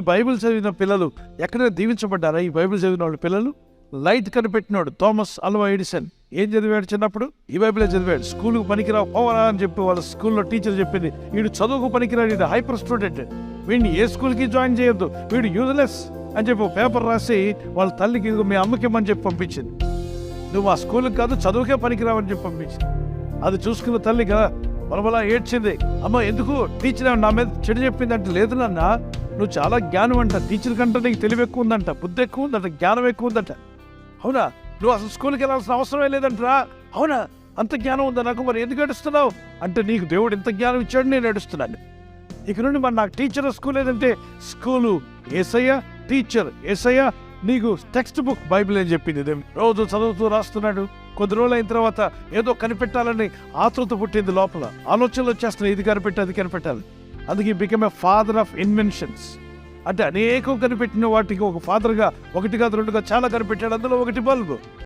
ఈ బైబిల్ చదివిన పిల్లలు ఎక్కడైనా దీవించబడ్డారా? ఈ బైబిల్ చదివిన వాళ్ళ పిల్లలు? లైట్ కనిపెట్టినాడు థామస్ అల్వా ఎడిసన్. ఏం చదివాడు చిన్నప్పుడు? ఈ బైబిలే చదివాడు. స్కూల్కి పనికిరావు పోవరా అని చెప్పి వాళ్ళ స్కూల్లో టీచర్ చెప్పింది. వీడు చదువుకు పనికిరాడు ఇది హైపర్ స్టూడెంట్. వీడిని ఏ స్కూల్కి జాయిన్ చేయొద్దు వీడు యూజ్లెస్ అని చెప్పి పేపర్ రాసి వాళ్ళ తల్లికి ఇదిగో మీ అమ్మకి ఇమ్మని చెప్పి పంపించింది. నువ్వు ఆ స్కూల్కి కాదు చదువుకే పనికిరావని చెప్పి పంపించింది. అది చూసుకున్న తల్లి కదా బలబలా ఏడ్చింది. అమ్మ ఎందుకు టీచర్ నా మీద చెడు చెప్పింది అంటే లేదు నాన్న. నువ్వు చాలా జ్ఞానం అంట. టీచర్ కంటే నీకు తెలివి ఎక్కువ ఉందంట. బుద్ధి ఎక్కువ ఉందంట. జ్ఞానం ఎక్కువ ఉందంట. అవునా? నువ్వు అసలు స్కూల్కి వెళ్ళాల్సిన అవసరమే లేదంటరా? అవునా? అంత జ్ఞానం ఉందా నాకు? మరి ఎందుకు ఏడుస్తున్నావు? అంటే నీకు దేవుడు ఇంత జ్ఞానం ఇచ్చాడు నేను ఏడుస్తున్నాను. ఇక నుండి మరి నాకు టీచర్ స్కూల్ ఏదంటే స్కూలు ఏసయ్య టీచర్ ఏసయ్య నీకు టెక్స్ట్ బుక్ బైబిల్ అని చెప్పింది రోజు చదువుతూ రాస్తున్నాడు. కొద్ది రోజులు అయిన తర్వాత ఏదో కనిపెట్టాలని ఆతృత పుట్టింది లోపల. ఆలోచనలు వచ్చేస్తున్నాయి. ఇది కనిపెట్టి అది కనిపెట్టాలి. అందుకే become a father of inventions అంటే అనేకం కనిపెట్టిన వాటికి ఒక ఫాదర్గా ఒకటి కాదు రెండుగా చాలా కనిపెట్టాడు. అందులో ఒకటి బల్బు.